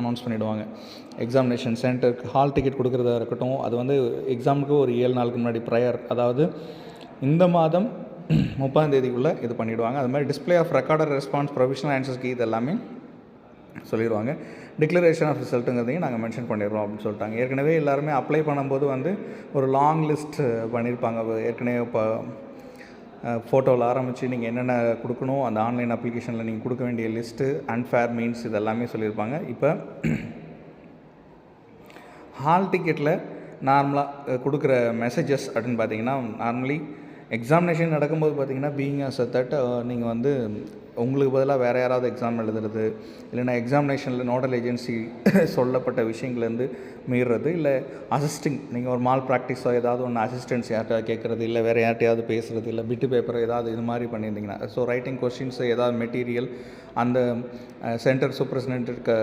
Announce பண்ணிவிடுவாங்க examination சென்டருக்கு hall ticket கொடுக்குறதா இருக்கட்டும் அது வந்து எக்ஸாமுக்கு ஒரு ஏழு நாளுக்கு முன்னாடி ப்ரையர் அதாவது இந்த மாதம் முப்பதாம் தேதிக்குள்ளே இது பண்ணிவிடுவாங்க அது மாதிரி display of recorded response provisional answers key இது எல்லாமே சொல்லிடுவாங்க டிக்ளரேஷன் ஆஃப் ரிசல்ட்டுங்கிறதையும் நாங்கள் மென்ஷன் பண்ணிடுறோம் அப்படின்னு சொல்லிட்டாங்க. ஏற்கனவே எல்லாருமே அப்ளை பண்ணும்போது வந்து ஒரு லாங் லிஸ்ட் பண்ணியிருப்பாங்க ஏற்கனவே இப்போ ஃபோட்டோவில் ஆரம்பித்து நீங்கள் என்னென்ன கொடுக்கணும் அந்த ஆன்லைன் அப்ளிகேஷனில் நீங்கள் கொடுக்க வேண்டிய லிஸ்ட்டு அன்ஃபேர் மீன்ஸ் இது எல்லாமே சொல்லியிருப்பாங்க. இப்போ ஹால் டிக்கெட்டில் நார்மலாக கொடுக்குற மெசேஜஸ் அப்படின்னு பார்த்தீங்கன்னா நார்மலி எக்ஸாமினேஷன் நடக்கும்போது பார்த்தீங்கன்னா பீயிங் அஸ் அ தட் நீங்கள் வந்து உங்களுக்கு பதிலாக வேறு யாராவது எக்ஸாம் எழுதுறது இல்லைன்னா எக்ஸாமினேஷனில் நோடல் ஏஜென்சி சொல்லப்பட்ட விஷயங்கள்லேருந்து மீறுறது இல்லை அசிஸ்டிங் நீங்கள் ஒரு மால் ப்ராக்டிஸோ ஏதாவது ஒன்று அசிஸ்டன்ஸ் யார்கிட்ட கேட்குறது இல்லை வேறு யார்ட்டையாவது பேசுகிறது இல்லை பிட்டு பேப்பர் ஏதாவது இது மாதிரி பண்ணியிருந்தீங்கன்னா ஸோ ரைட்டிங் கொஸ்டின்ஸ் ஏதாவது மெட்டீரியல் அந்த சென்டர் சூப்பர்சனண்ட்டுக்கு